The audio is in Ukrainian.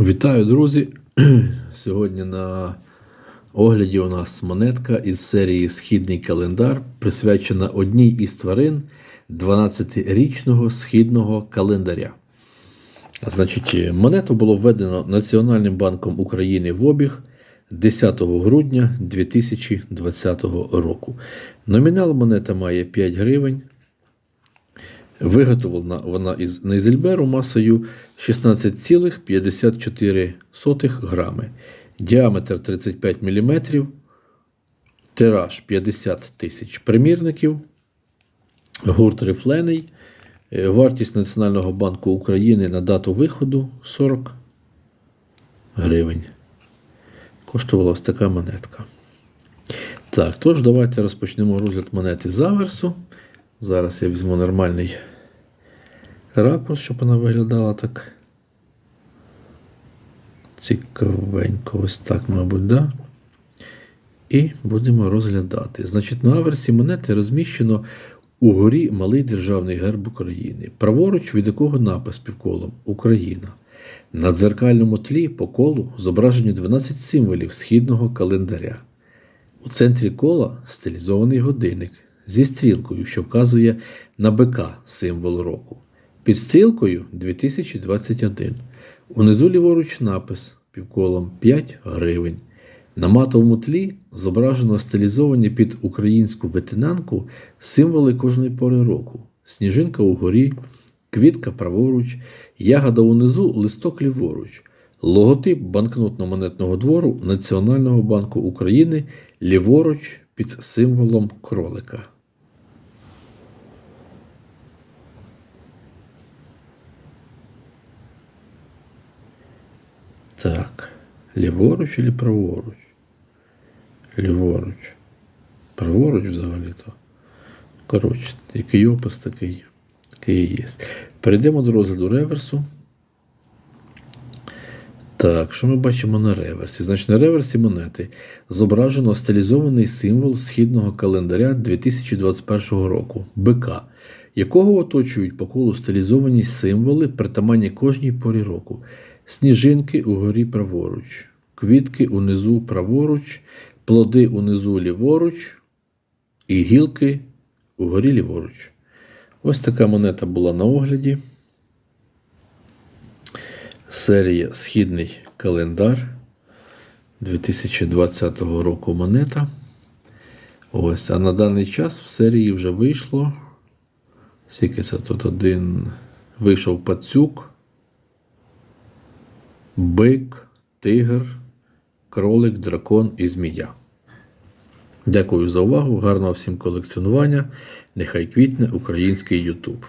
Вітаю, друзі! Сьогодні на огляді у нас монетка із серії Східний календар, присвячена одній із тварин 12-річного східного календаря. Значить, монету було введено Національним банком України в обіг 10 грудня 2020 року. Номінал монета має 5 гривень. Виготовлена вона із нейзельберу масою 16,54 грами, діаметр 35 мм, тираж 50 тисяч примірників, гурт рифлений, е, вартість Національного банку України на дату виходу 40 гривень. Коштувала ось така монетка. Так, тож давайте розпочнемо розгляд монети з аверсу. Зараз я візьму нормальний ракурс, щоб вона виглядала так. Цікавенько, ось так, мабуть, да? І будемо розглядати. Значить, на аверсі монети розміщено угорі малий державний герб України, праворуч, від якого напис півколом Україна. На дзеркальному тлі по колу зображені 12 символів східного календаря. У центрі кола стилізований годинник зі стрілкою, що вказує на бика символ року. Під стрілкою 2021. Унизу ліворуч напис півколом 5 гривень. На матовому тлі зображено стилізовані під українську ветенанку символи кожної пори року: сніжинка угорі, квітка праворуч, ягода унизу, листок ліворуч, логотип банкнотно-монетного двору Національного банку України ліворуч під символом кролика. Так, ліворуч чи праворуч? Ліворуч. Праворуч взагалі-то. Коротше, який опис такий, такий є. Перейдемо до розгляду реверсу. Так, що ми бачимо на реверсі? Значить, на реверсі монети зображено стилізований символ східного календаря 2021 року бика, якого оточують по колу стилізовані символи, притаманні кожній порі року. Сніжинки угорі праворуч, квітки унизу праворуч, плоди унизу ліворуч і гілки угорі ліворуч. Ось така монета була на огляді. Серія Східний календар 2020 року монета. Ось, а на даний час в серії вже вийшло. Скільки це тут один вийшов пацюк, бик, тигр, кролик, дракон і змія. Дякую за увагу. Гарного всім колекціонування. Нехай квітне український YouTube.